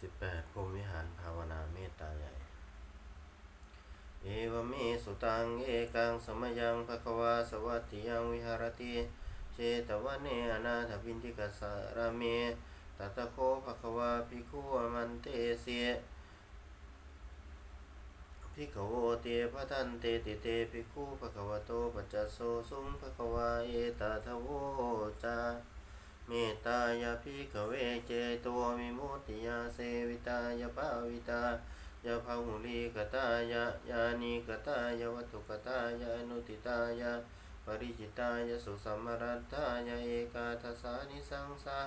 สิบแปดพรมวิหารภาวนาเมตตาใหญ่ เอวเมสุตังเอกังสมยังภควาสวัติยังวิหารติเชตวันเนอนาถปินทิกสารเมตตะโคภควาภิกขุอมันเตเสภิกขโวเตพะทันเตติเตภิกขุภควโตปัจจโสสุงภควาเอตาทโวจา เมตตายาภิกเวเจตัววิมุตติยาเสวิตายาภาวิตายาภาหุลีกตายะยานิกตายาวัตถุกตายาอนุติตายาปริจิตายาสุสัมมรัตตายาเอกาทัสสานิสังสา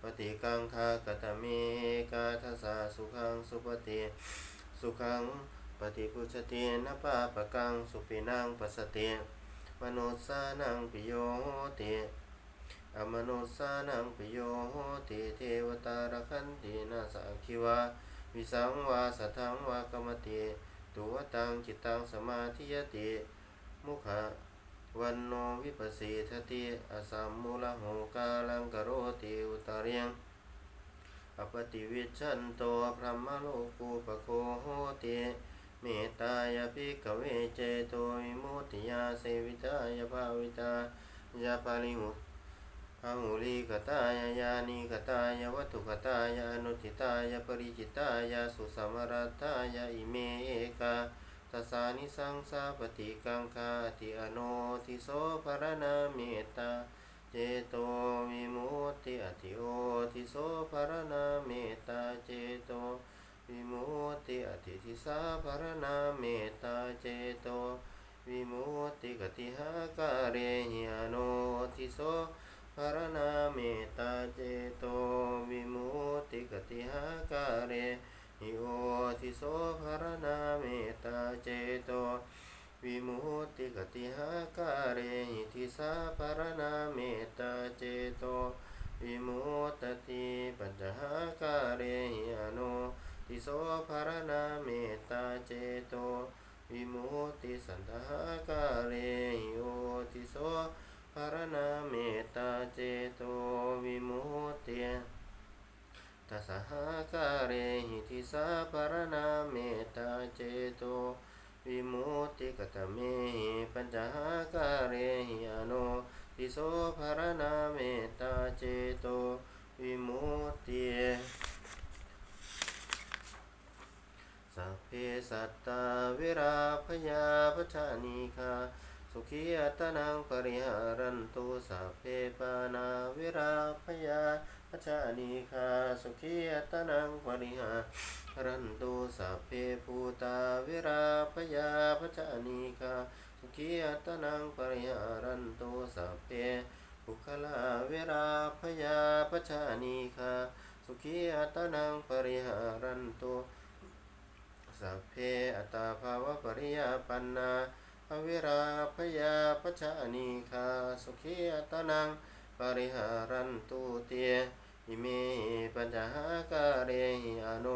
ปฏิกังคากตเมกาทัสสาสุขังสุปฏิสุขังปฏิพุชเตินะปาปะกังสุปินังปัสสติมโนสานังปิโยเต อมนุสานังปิโยโหติเทวตารคันตินาสังคิวาวิสังวาสัทังวากรรมติตัวตังจิตตังสมาธิยติมุขะวันโนวิปัสสิทติอสัมมูลโหกาลังกโรติอุตาเรียงอปติวิชันโตพระมโลกุปโคโหติเมตตายาภิกขเวเจโตวิมุติยาเสวิตายาภาวิตายาปาลิหุ อาหูลีกตายายานิกตายาวัตถุกตายาอนุทิตายาปริจิตายาสุสัมมรัตตายาอิเมเอกาทัสสานิสังสาปฏิกังคาติอโนทิโสภรณาเมตตาเจโตวิมุตติอติโอทิโสภรณาเมตตาเจโตวิมุตติอติทิสาภรณาเมตตาเจโตวิมุตติกติหากาเรหิอโนทิโส ภารณาเมตตาเจโตวิมุตติกติหาการเรหิโอทิโสภารณาเมตตาเจโตวิมุตติกติหาการเรหิทิสาภารณาเมตตาเจโตวิมุตติปัญจหาการเรหิอโนทิโสภารณาเมตตาเจโตวิมุตติสันทหาการเรหิโอทิโสารณาเมตตาเจโตวิมุตติตัสสหาการเรหิทิสาภารณาเมตตาเจโตวิมุตติกตเมหิปัญจหาการเรหิอโนทิโสภารณาเมตตาเจโตวิมุตติสัพเพสัตตาวิราพยาพชานิคา สุขีอัตนังปริหารันตุสัพเพปานาวิราพยาพชานิคาสุขีอัตนังปริหารันตุสัพเพภูตาวิราพยาพชานิคาสุขีอัตนังปริหารันตุสัพเพภุคลาวิราพยาพชานิคาสุขีอัตนังปริหารันตุสัพเพอัตตาภาวะปริยาปันนา อวิราพยาปชานิคาสุขีอตนังปริหารันตุเตียอิเมปัญหาการเรหิอโน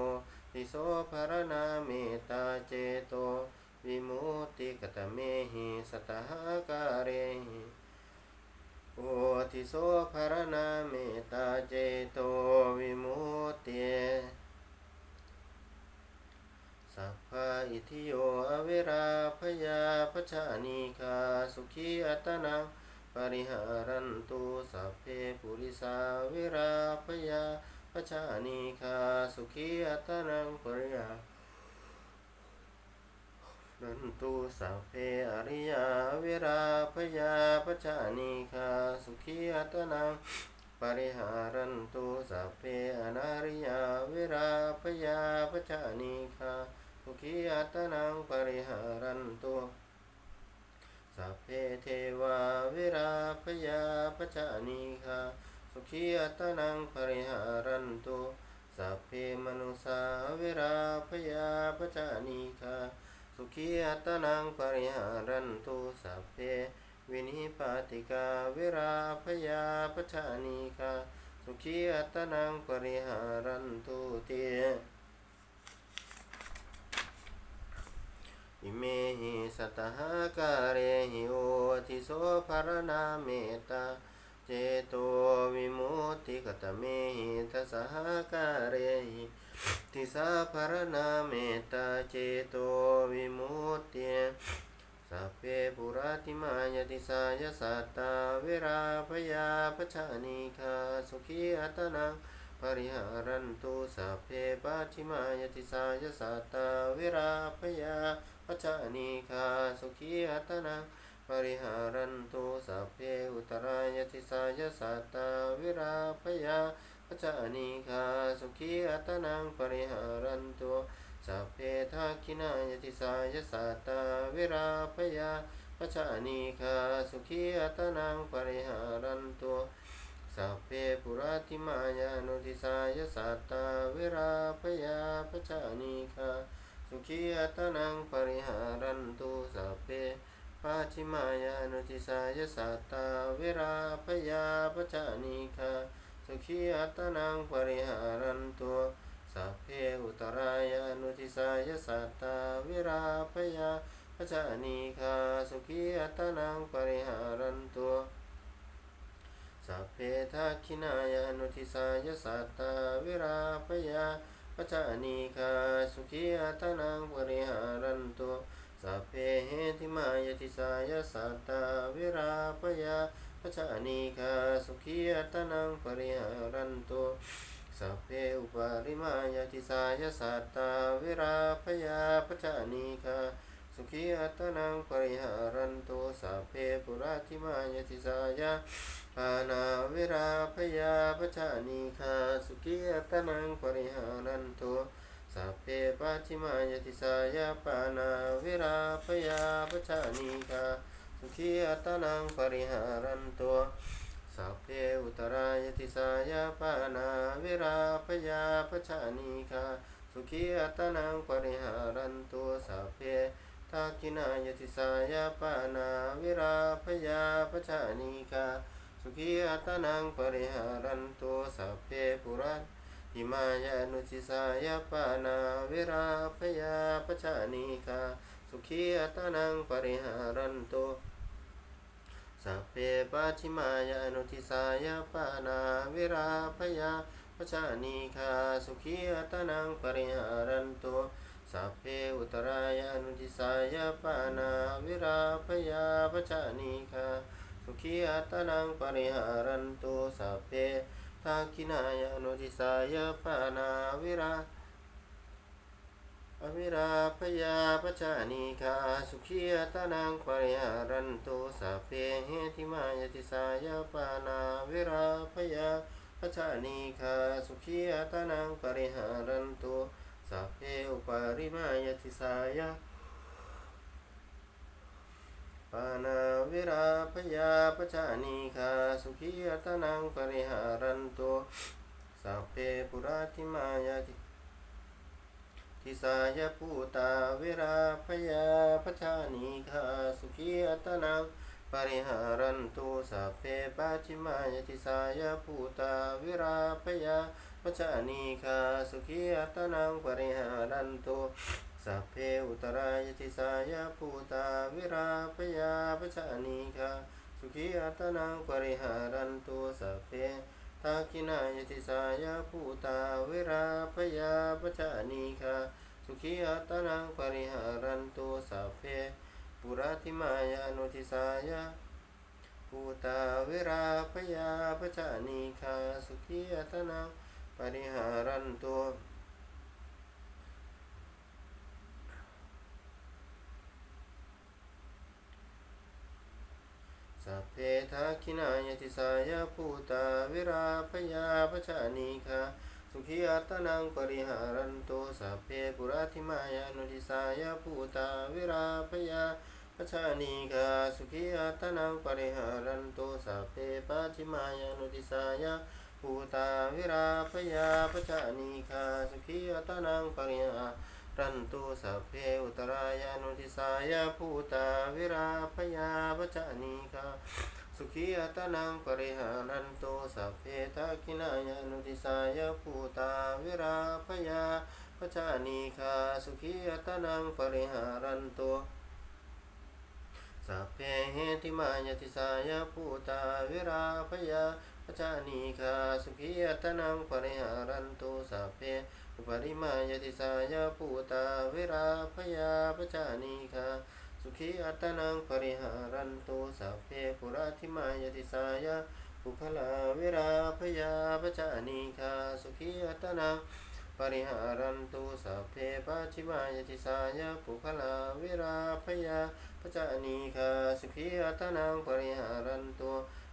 ติโสภารณาเมตตาเจโตวิมุติกตเมหิสตหาการเรหิโอทิโสภารณาเมตตาเจโตวิมุติ สัพพะอิทิโยอเวราพยาพชานิคาสุขีอัตนังปริหารันตุสัพเพปุริสาเวราพยาพชานิคาสุขีอัตนังปริหารันตุสัพเพอริยาเวราพยาพชานิคาสุขีอัตนังปริหารันตุสัพเพอนาริยาเวราพยาพชานิคา สุขีอัตนังปริหารันตุสัพเพเทวาวิราพยาปจานิคาสุขีอัตนังปริหารันตุสัพเพมนุสาวิราพยาปจานิคาสุขีอัตนังปริหารันตุสัพเพวินิปาติกาวิราพยาปจานิคาสุขีอัตนังปริหารันตุเต อิเมหิสัตหาการเรหิโอทิโสภารณาเมตตาเจโตวิมุตติกตเมหิทัสสหการเรหิทิสาภารนาเมตตาเจโตวิมุตติสัพเพปุราติมายติสายสัตตาเวราพยาปชานิคาสุขีอัตนังปริหารันตุสัพเพปัจฉิมายติสายสัตตาเวราพยา ปัจานิคาสุขีอัตนังปริหารันตุสัพเพอุตรายติสายสัตตาวิราพยาปัจานิคาสุขีอัตนังปริหารันตุสัพเพทักขินายติสายสัตตาวิราพยาปัจจานิคาสุขีอัตนังปริหารันตุสัพเพปุราติมายานุทิสายสัตตาเวราพยาปจานิคา สุขีอัตนังปริหารันตุสัพเพปัจิมายานุทิสายสัตตาเวราพยาปจานิคาสุขีอัตนังปริหารันตุสัพเพอุตรายานุทิสายสัตตาเวราพยาปจานิคาสุขีอัตนังปริหารันตุสัพเพทักขินายานุทิสายสัตตาวิราปยา ปจานิคาสุขีอัตนังปริหารันตุสัพเพเหติมายติสายสัตตาวิราปยาปจานิคาสุขีอัตนังปริหารันตุสัพเพอุปาริมายติสายสัตตาวิราปยาปจานิคา สุขีอัตนังปริหารันตุสัพเพปุราธิมายติสายาปานาเวราพยาปจานิคาสุขีอัตนังปริหารันตุสัพเพปัจฉิมายติสายาปานาเวราพยาปจานิคาสุขีอัตนังปริหารันตุสัพเพอุตรายติสายาปานาเวราพยาปจานิคาสุขีอัตนังปริหารันตุสัพเพ ทักขินายติสายาปานาวิราพยาปชานิคาสุขีอัตนังปริหารันตุสัพเพปุรัตหิมายานุติสายาปานาวิราพยาปชานิคาสุขีอัตนังปริหารันตุสัพเพปัจิมายานุติสายาปานาวิราพยาปชานิคาสุขีอัตนังปริหารันตุ สัพเพอุตรายานุทิสายาปานาวิราพยาปชานิคาสุขีอัตนังปริหารันตุสัพเพทักขินายานุทิสายาปานาวิราอวิราพยาปชานิคาสุขีอัตนังปริหารันตุสัพเพเหติมายติสายาปานาวิราพยาปชานิคาสุขีอัตนังปริหารันตุ สัพเพอุปาริมายติสายาปานาวิราพยาปชานิคาสุขีอัตนังปริหารันตุสัพเพปุราติมายติทิสายภูตาวิราพยาปชานิคาสุขีอัตนังปริหารันตุสัพเพปัจฉิมายติสายภูตาวิราพยา ปชานิคาสุขีอัตนังปริหารันโตสัพเพอุตรายติสายาภูตาวิราพยาปชานิคาสุขีอัตนังปริหารันโตสัพเพทักขินายติสายาภูตาวิราพยาปชานิคาสุขีอัตนังปริหารันโตสัพเพปุราธิมายานุทิสายาภูตาเวราพยาปจานิคาสุขีอัตนัง ริหารันตุสัพเพทักขินายติสายาภูตาเวราพยาปจานิคาสุขีอัตนังปริหารันตุสัพเพปุราธิมายานุทิสายาภูตาเวราพยาปชานิกาสุขีอัตนังปริหารันตุสัพเพปัจิมายานุติสายาภู ตาวิราพยาปชานิกาสุขีอัตนังปริหารันตุสัพเพอุตรายานุติสายาภูตาวิราพยาปชานิกาสุขีอัตนังปริหารันตุสัพเพทักินายานุติสายาภูตาวิราพยาปชานิกาสุขีอัตนังปริหารันตุสัพเพเหติมายติสายาภูตาวิราพยา ปจานิคาสุขีอัตนังปริหารันตุสัพเพอุปริมายติสายภูตาเวราพยาปจานิคาสุขีอัตนังปริหารันตุสัพเพปุราธิมายติสายปุคลาวิราพยาปจานิคาสุขีอัตนังปริหารันตุสัพเพปัจิมายติสายะปุคลาวิราพยาปจานีคาสุขีอัตนังปริหารันตุ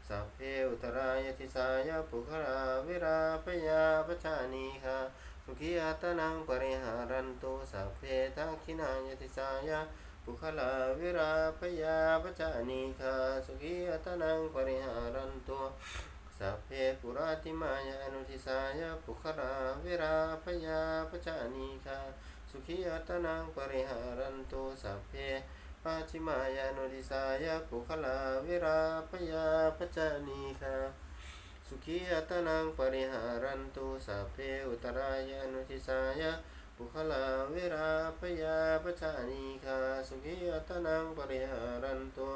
สัพเพอุตรายติสายะปุคลาวิราพยาปจานีคาสุขีอัตนังปริหารันตุสัพเพทักขินายติสายะปุคลาวิราพยาปจานีคาสุขีอัตนังปริหารันตุสัพเพปุราติมายานุทิสายาปุคราวิราพยาปจานิคาสุขีอัตนังปริหารันตุสัพเพ ปัจฉิมายานุทิสายาปุคลาวิราพยาปจานิคาสุขีอัตนังปริหารันตุสัพเพอุตรายานุทิสายาปุคลาวิราพยาปจานิคาสุขีอัตนังปริหารันตุ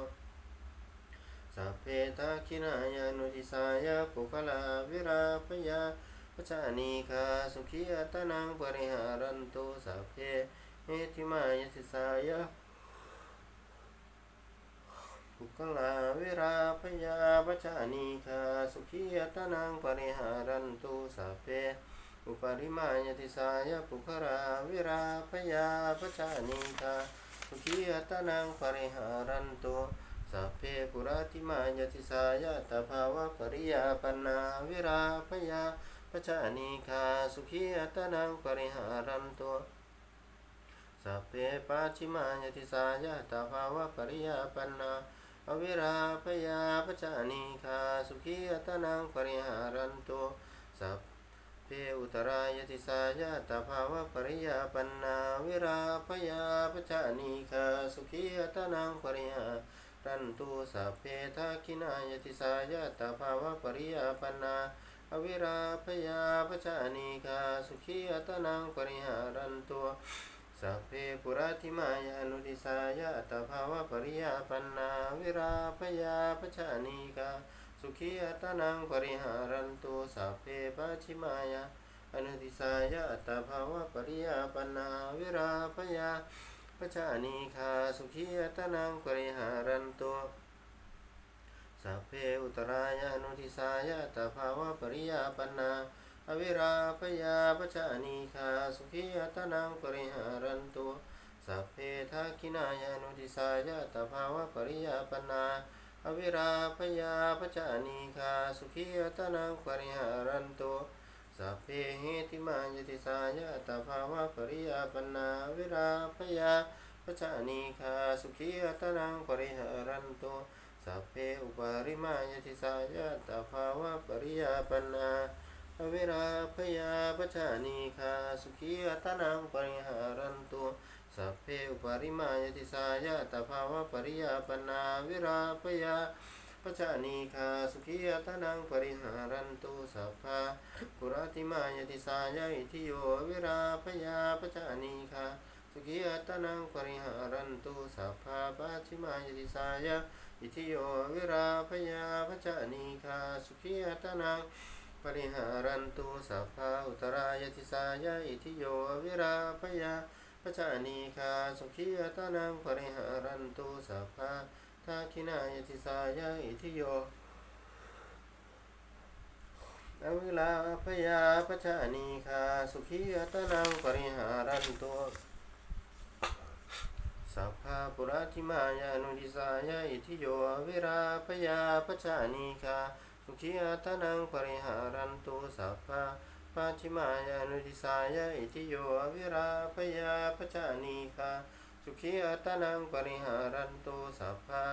สัพเพทาคินายานุทิสายาปุคลาวิราพยาปจานิคาสุขีอัตนังปริหารันตุสัพเพเอติมายติสายา ปุคลาวิราพยาปจานิคาสุขีอัตนังปริหารันตุสัพเพอุปริมายติสายาปุคลาวิราพยาปจานิคาสุขีอัตนังปริหารันตุสัพเพปุราติมายติสายาตภาวะปริยาปนาวิราพยาปจานิคาสุขีอัตนังปริหารันตุสัพเพปัจฉิมายติสายาตภาวะปริยาปนา อวิราพยาปจานิคาสุขีอัตนังปริหารันตุสัพเพอุตรายติสายาตภาวะปริยาปนาวิราพยาปจานิคาสุขีอัตนังปริหารันตุสัพเพทาคินายติสายาตภาวะปริยาปนาอวิราพยาปจานิคาสุขีอัตนังปริหารันตุ สัพเพปุราธิมายานุติสายาตภาวะปริยาปันาวิราพยาปจานิคาสุขีอัตนังปริหารันตุสัพเพปัจฉิมายาอนุติสายาตภาวะปริยาปันาวิราพยาปจานิคาสุขีอัตนังปริหารันตุสัพเพอุตรายานุทิสายาตภาวะปริยาปนา อวิราพยาปจานิคาสุขีอัตนังปริหารันตุสัพเพทักินายานุทิสายาตภาวะปริยาปนาอวิราพยาปจานิคาสุขีอัตนังปริหารันตุสัพเพเหติมายติสายาตภาวะปริยาปนาวิราพยาปจานิคาสุขีอัตนังปริหารันตุสัพเพอุปาริมายติสายาตภาวะปริยาปนา อวิราพยาปจานิคาสุขีอัตนังปริหารันตุสัพเพอุปริมายติสายาตภาวะปริยาปนาวิราพยาปจานิคาสุขีอัตนังปริหารันตุสัพพะปุราติมายติสายาอิทิโยวิราพยาปจานิคาสุขีอัตนังปริหารันตุสัพพะปัจิมายติสายะอิทิโยวิราพยาปจานิคาสุขีอัตนัง ปริหารันตุสัพพะอุตรายติสายะอิทิโยวิราพยาปจานิคาสุขีอัตนังปริหารันตุสัพพะทาคินายติสายะอิทิโยอวิลาพยาปจานิคาสุขีอัตนังปริหารันตุสัพพะปุราธิมายานุดิสายาอิทิโยวิราพยาปจานิคา สุขีอัตนังปริหารันตุสัพพะปัจฉิมายานุดิสายาอิทิโยวิราพยาปจานิคาสุขีอัตนังปริหารันตุสัพพะ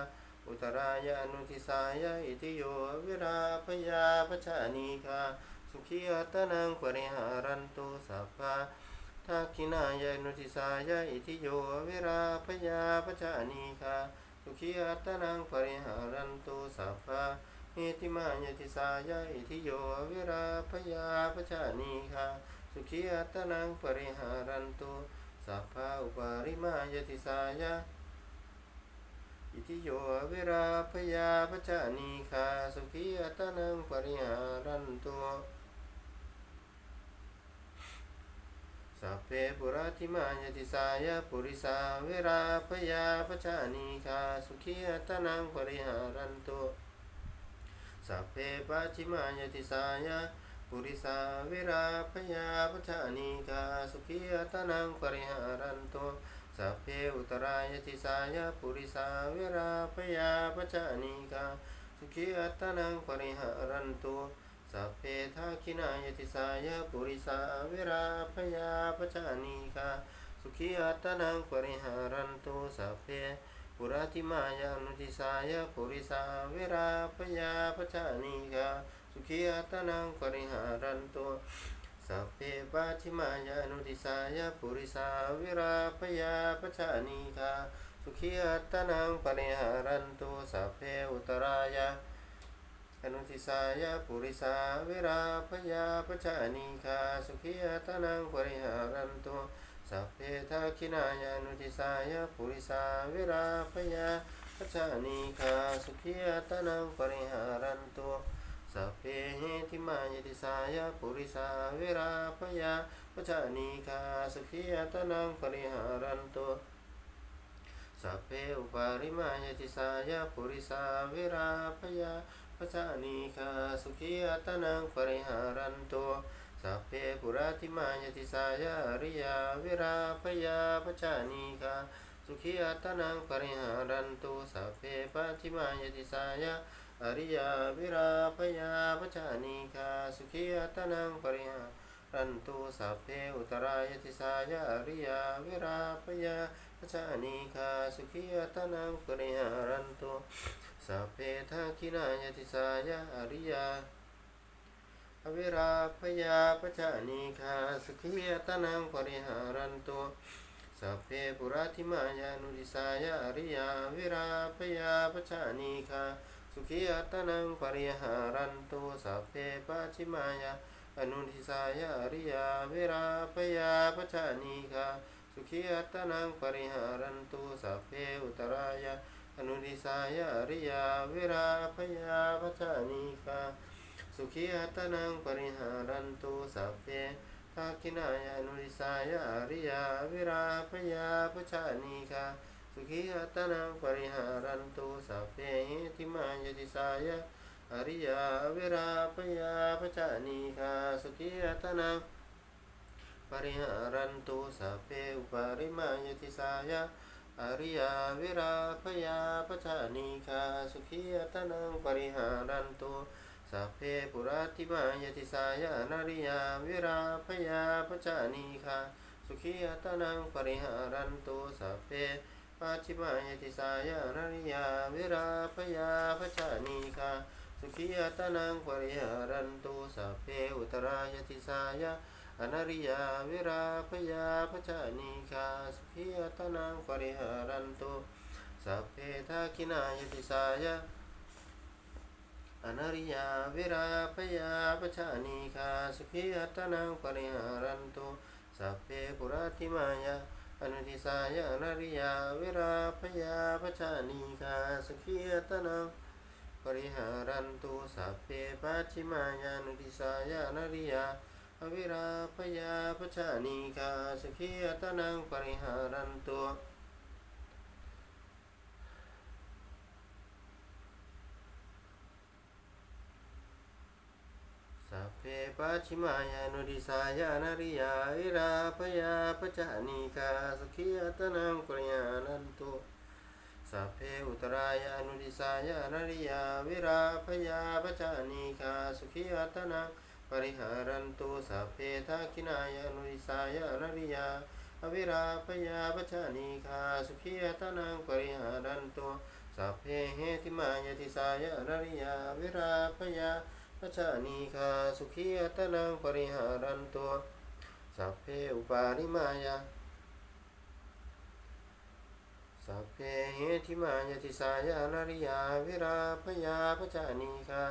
อุตรายานุทิสายาอิติโยวิราพยาปจานิคาสุขีอัตนังปริหารันตุสัพพะทักขินายานุทิสายาอิติโยวิราพยาปจานิคาสุขีอัตนังปริหารันตุสัพพะ ติมายติสายาอิติโยวิราพยาปจานิคาสุขีอัตนังปริหารันตุสัพพะอุปาริมายติสายาอิทิโยเวราพยาปจานีคาสุขีอัตนังปริหารันตุสัพเพปุราติมายติสายาปุริสาเวราพยาปจานีคาสุขีอัตนังปริหารันตุ สัพเพปัจฉิมายติสายาปุริสาเวราพยาปจานีคาสุขีอัตนังปริหารันโตสัพเพอุตรายติสายาปุริสาเวราพยาปจานีคาสุขีอัตนังปริหารันโตสัพเพทักขินายติสายาปุริสาเวราพยาปจานีคาสุขีอัตนังปริหารันโตสัพเพ ปุราติมายานุติสายาปุริสาเวราพยาปจานีคาสุขีอัตนังปริหารันตุสัพเพปัจฉิมายานุติสายาปุริสาเวราพยาปจานีคาสุขีอัตนังปริหารันตุสัพเพอุตรายาอนุทิสายาปุริสาเวราพยาปจานีคาสุขียตนังปริหารันตุ สัพเพทักขินายานุทิสายาปุริสาเวราพยาปจานีคาสุขียตนังปริหารันตุสัพเพเหติมายติสายาปุริสาเวราพยาปจานีคาสุขียตนังปริหารันตุสัพเพอุปาริมายติสายาปุริสาเวราพยาปจานีคาสุขีอัตนังปริหารันโต สัพเพปุราติมายติสายาอริยาวิราพยาปจานีคาสุขีอัตนังปริหารันโตสัพเพปัจฉิมายติสายาอริยาวิราพยาปจานีคาสุขีอัตนังปริหารันโตสัพเพอุตรายติสายาอริยาวิราพยาปจานีคาสุขีอัตนังปริหารันโตสัพเพทักขินายติสายาอริยา อเวราพยาปจานีคาสุขียตนังปริหารันตุสัพเพปุราธิมายานุติสายาริยาเวราพยาปจานีคาสุขียตนังปริหารันตุสัพเพปัจฉิมายาอนุทิสายาริยาเวราพยาปจานีคาสุขียตนังปริหารันตุสัพเพอุตรายาอนุริสายาริยาเวราพยาปจานีคา สุขีอัตนังปริหารันตุสัพเพทักขินายานุริสายาอริยาเวราพยาปจานีคาสุขีอัตนังปริหารันตุสัพเพหิติมายติสายาอริยาเวราพยาปจานีคาสุขีอัตนังปริหารันตุสัพเพอุปาริมายติสายาอริยาวิราพยาปจานีคาสุขียตนังปริหารันตุ สัพเพปุราติมายติสายานาริยาวิราพยาปจานีคาสุขียตนังปริหารันตุสัพเพปัจฉิมายติสายานาริยาวิราพยาปจานีคาสุขียตนังปริหารันตุสัพเพอุตรายติสายาอนาริยาวิราพยาปจานีคาสุขียตนังปริหารันตุสัพเพทักขินายติสายา อนาริยาวิราพยาปจานีคาสุขียตนังปริหารันตุสัพเพปุราติมายาอนุทิสายอนาริยาวิราพยาปจานีคาสุขียตนังปริหารันตุสัพเพปัจฉิมายานุทิสายอนาริยาอวิราพยาปจานีคาสุขียตนังปริหารันตุสัพเพ ปัจฉิมายานุดิสายานาริยาวิราพยาปจานีคาสุขียตนังปริหารันตุสัพเพอุตรายานุดิสายานาริยาวิราพยาปจานีคาสุขียตนังปริหารันตุสัพเพทักขินายานุริสายานริยาอวิราพยาปจานีคาสุขียตนังปริหารันตุสัพเพเหติมายติสายานริยาวิราพยา ปจานีคาสุขียตนังปริหารันตุสัพเพอุปาริมายาสัพเพเหติมายติสายานริยาวิราพยาปจานีคา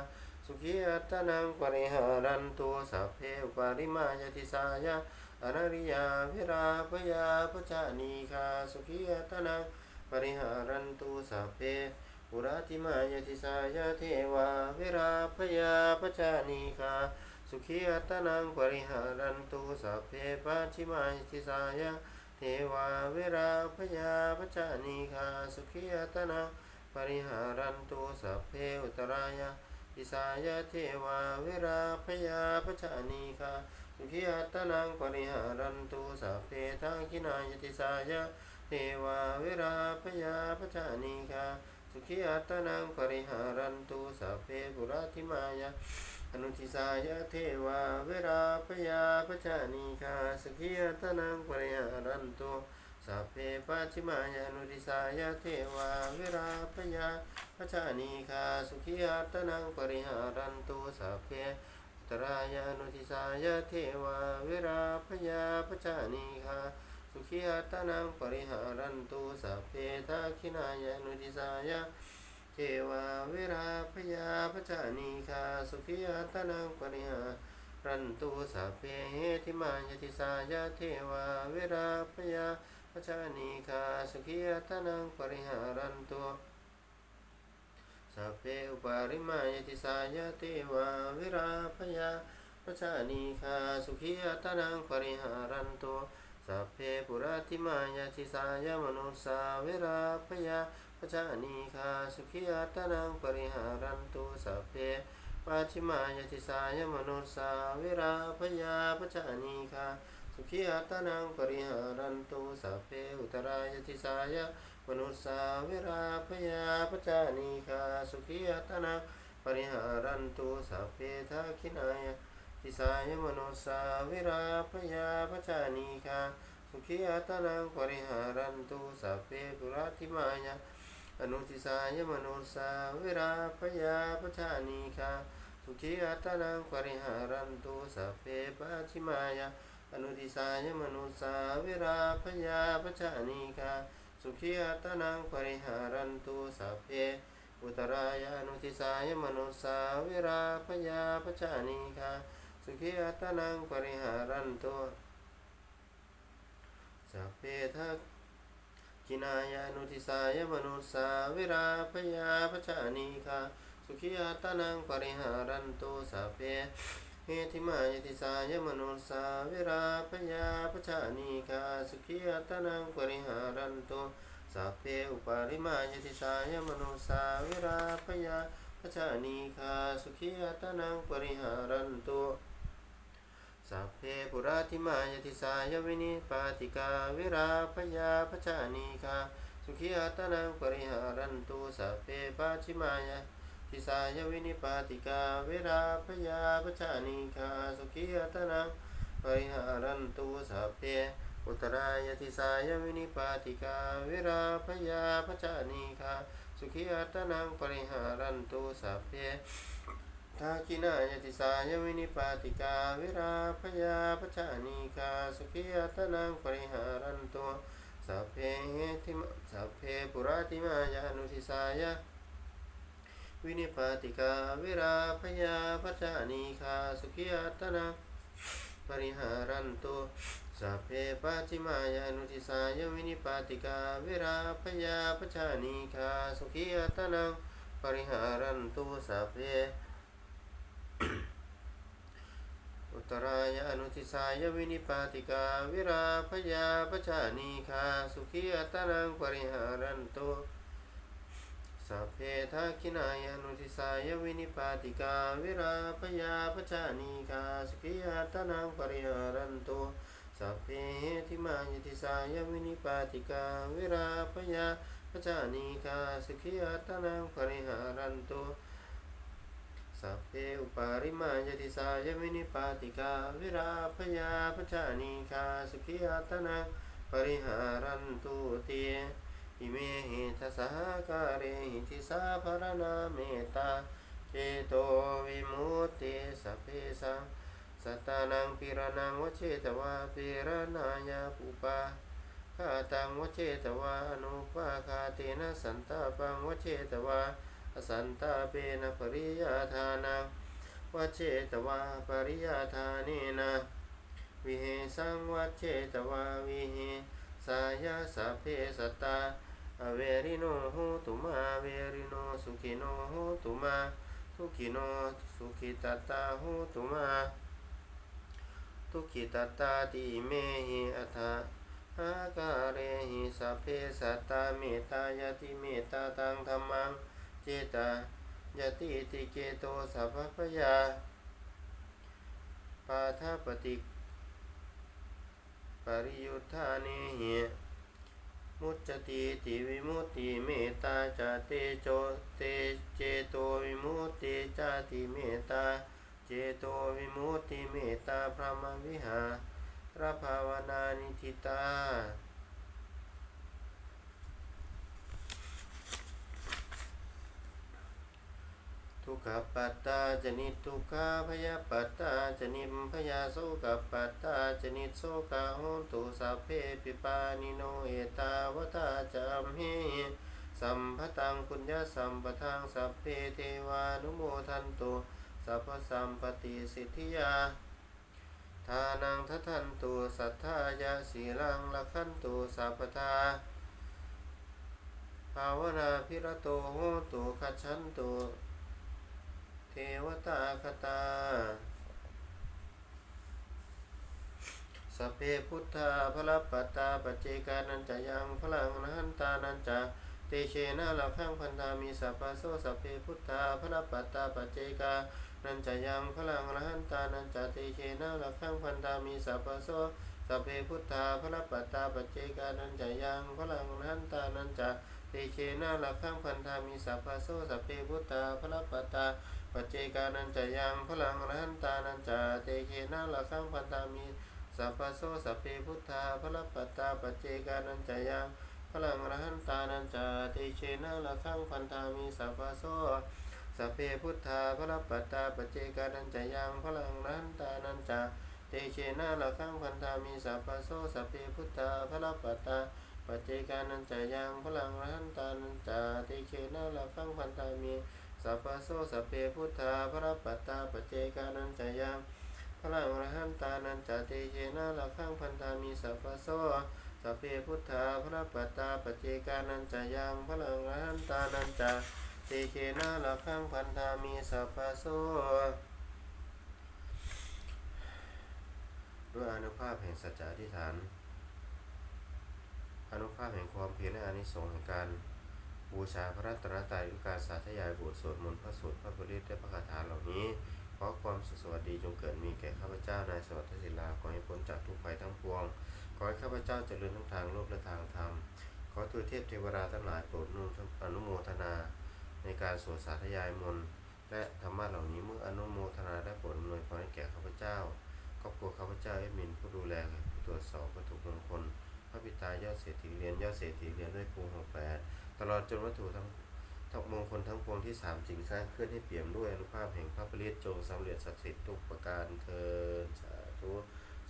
สุขีอัตนังปริหารันตุสัพเพอุปาริมายติสายาอนาริยาวิราพยาปจานีคาสุขีอัตนังปปริหารันตุสัพเพ ปุราติมายติสายาเทวาเวราพยาปจานิกาสุขีอัตนังปริหารันตุสัพเพปัจฉิมายติสายาเทวาเวราพยาปจานิกาสุขีอัตนังปริหารันตุสัพเพอุตรายาติสายาเทวาเวราพยาปจานิกาสุขีอัตนังปริหารันตุสัพเพทังคินายติสายาเทวาเวราพยาปจานิกา สุขีอัตนังปริหารันตุสัพเพปุราธิมายาอนุทิสายะเทวาเวราปยาปจานิคาสุขีอัตนังปริหารันตุสัพเพปัจฉิมายาอนุทิสายะเทวาเวราปยาปจานิคาสุขีอัตนังปริหารันตุสัพเพตรายานุทิสายะเทวาเวราปยาปจานิคา สุขีอัตนังปริหารันตุสัพเพทักขินายานุทิสายะเทวาเวราพยาปจานิคาสุขีอัตนังปริหารันตุสัพเพเหติมายติสายะเทวาเวราพยาปจานิคาสุขีอัตนังปริหารันตุสัพเพอุปาริมายติสายะเทวาเวราพยาปจานิคาสุขีอัตนังปริหารันตุ สัพเพปุราติมายาทิสายมนุสสาเวราพยาปจานิคาสุขีอัตนังปริหารันตุสัพเพปัจฉิมายาทิสายมนุสสาเวราพยาปจานิคาสุขีอัตนังปริหารันตุสัพเพอุตรายาทิสายมนุสสาเวราพยาปจานิคาสุขีอัตนังปริหารันตุสัพเพทักขินายา ทิสายมโนสาวิราพยาปจานิคาสุขีอัตนังปริหารันตุสัพเพปุราธิมายาอนุทิสายมโนสาวิราพยาปจานิคาสุขีอัตนังปริหารันตุสัพเพปัจฉิมายาอนุทิสายมโนสาวิราพยาปจานิคาสุขีอัตนังปริหารันตุสัพเพอุตรายานุทิสายมโนสาวิราพยาปจานิคา สุขีอัตนังปริหารันตุสัพเพทักกินายานุทิสายมนุสสาวิราพยาปจานิคาสุขีอัตนังปริหารันตุสัพเพเฮติมายติสายมนุสสาวิราพยาปจานิคาสุขีอัตนังปริหารันตุสัพเพอุปาริมายติสายมนุสสาวิราพยาปจานิคาสุขีอัตนังปริหารันตุ สัพเพปุราธิมายติสายวินิปาติกาวิราพยาปจานิคาสุขีอัตนังปริหารันตุสัพเพปัจฉิมายติสายวินิปาติกาวิราพยาปจานิคาสุขีอัตนังปริหารันตุสัพเพอุตรายติสายวินิปาติกาวิราพยาปจานิคาสุขีอัตนังปริหารันตุสัพเพ ทาคินายติสายวินิปาติกาวิราพยาปจานิกาสุขีอัตนังปริหารันตุสัพเพเหติมสัพเพปุราติมายานุทิสายะวินิปาติกาวิราพยาปจานิกาสุขีอัตนังปริหารันตุสัพเพปัจิมายานุทิสายวินิปาติกาวิราพยาปจานิกาสุขีอัตนังปริหารันตุสัพเพ อุตรายานุทิสายวินิปาติกา วิราพยาปจานิคาสุขีอัตนังปริหารันตุสัพเพทักขินายานุทิสายวินิปาติกา วิราพยาปจานิคาสุขีอัตนังปริหารันตุสัพเพทิมายติสายวินิปาติกา วิราพยาปจานิคาสุขีอัตนังปริหารันตุ สัพเพอุปาริมายติสายวินิปาติกา วิราพยาปจานิคาสุขีอัตนังปริหารันตุเตอิเมหิทัสหการเรหิทิสาภรณาเมตตาเจโตวิมุตติสัพเพสังสัตตานังปิรนังวเชตวาปิรนายาปุปาคาตังวเชตวาอนุปาคาเตนะสันตาปังวเชตวา สันตาเปนะปริยาทานังวัจเจตวาปริยาทานีนะวิเหสังวัจเจตวาวิเหสายาสัพเพสตตาอเวริโนโหตุมาเวริโนสุขิโนโหตุมาทุกขิโนสุขิตตาโหตุมาทุกขิตตาติเมหิอัฏฐาหาการเรหิสัพเพสัตตาเมตตายติเมตตาตังธรรมัง จตายติติเกโตสัพพยาปาทาปฏิปริยุทธาเนหิมุจจติติวิมุติเมตตาจาเตโจเตเจโตวิมุติจาติเมตตาเจโตวิมุตติเมตตาพระมวิหารภาวนานิทิตา ทุกขปัตตาจนิทุกขาพยาปัตตาจนิมพยาโสกปัตตาจนิโสกาโหนตุสัพเพปิปานิโนเอตาวตาจามเฮสัมภตังปุญญาสัมปทังสัพเพเทวานุโมทันตุสัพพสัมปติสิทธิยาทานังทัทันตุสัทธายาสีลังละขันตุสัพพทาภาวนาพิรโตโหตุขัจฉันตุ วตาคตาสพเพพุทธาพระปัตตาปัจเจกานันจะยังพลังนันตานันจะเตเชนะลักขังพันธามีสัพพะโสสัพเพพุทธาพระปัตตาปัจเจกานันจะยังพลังนันตานันจะเตเชนะลักขังพันธามีสัพพะโสสัพเพพุทธาพระปัตตาปัจเจกานันจะยังพลังนันตานันจะเตเชนะลักขังพันธามีสัพพะโสสัพเพพุทธาพระปัตตา ปัจเจกานันจะยังพลังอรหันตานันจะเตเคนะละขังพันตามีสัพพโสสัพเพพุทธาพระปัตตาปัจเจกานันจะยังพลังอรหันตานันจะเตเคนะละขังพันตามีสัพพโสสัพเพพุทธาพระปัตตาปัจเจกานันจะยังพลังอรหันตานันจะเตเคนะละขังพันตามีสัพพโสสัพเพพุทธาพระปัตตาปัจเจกานันจะยังพลังอรหันตานันจะเตเคนะละขังพันตามี สัพพะโสสัพเพพุทธาพระปัตตาปเจกานันจะยังพระอรหันตานันจเตเชนะละขังพันธามีสัพพะโสสัพเพพุทธาพระปัตตาปเจกานันจะยังพระอรหันตานันจเตเชนะละขังพันธามีสัพพะโสด้วยอนุภาพแห่งสัจจะอธิษฐานอนุภาพแห่งความเพียรและอนิสงส์แห่งการ บูชาพระรัตนตรัยด้วยการสาธยายบทสวดมนต์พระสูตรพระบริตและพระคาถาเหล่านี้ขอความสุขสวัสดีจงเกิดมีแก่ข้าพเจ้านายสวัสดิ์ศิลาขอให้พ้นจากทุกภัยทั้งปวงขอให้ข้าพเจ้าเจริญทั้งทางโลกและทางธรรมขอทูตเทพเทวดาทั้งหลายโปรดนุอนุโมทนา ในการสวดสาธยายมนต์และธรรมะเหล่านี้เมื่ออนุโมทนาได้โปรดอำนวยพรให้แก่ข้าพเจ้าครอบครัวข้าพเจ้าเอมินผู้ดูแลผู้ตรวจสอบวัตถุมงคลพระปิตายอดเศรษฐีเรียนยอดเศรษฐีเรียนด้วยภูมิหกแปด ตลอดจนวัตถุทั้งทั้งมงคลทั้งปวงที่สามจริงสร้างขึ้นให้เปี่ยมด้วยอนุภาพแห่งพระปริตจงสำเร็จศักดิ์สิทธิ์ทุกประการเทินสาธุ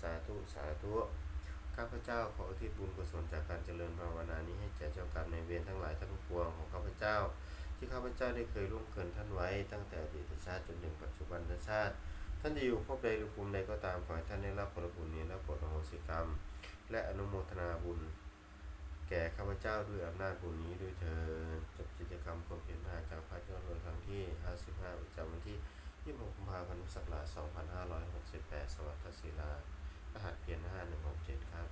สาธุสาธุข้าพเจ้าขออุทิศบุญกุศลจากการเจริญภาวนานี้ให้แก่เจ้ากรรมในเวรทั้งหลายทั้งปวงของข้าพเจ้า ที่ข้าพเจ้าได้เคยร่วมเกินท่านไว้ ตั้งแต่อดีตชาติจนถึงปัจจุบันชาติ ท่านจะอยู่ภพใดหรือภูมิใดก็ตามขอให้ท่านได้รับผลบุญนี้และผลอโหสิกรรม และอนุโมทนาบุญ แก่ข้าพเจ้าด้วยอำนาจบุญนี้ด้วยเธอจบกิจกรรมความเพียรพาจากพระเจ้าโดยครั้งที่ 55ประจำวันที่ 26กุมภาพันธ์ศักราช2568 สวัสดิ์ศิลา รหัสเพียร 5167 ครับ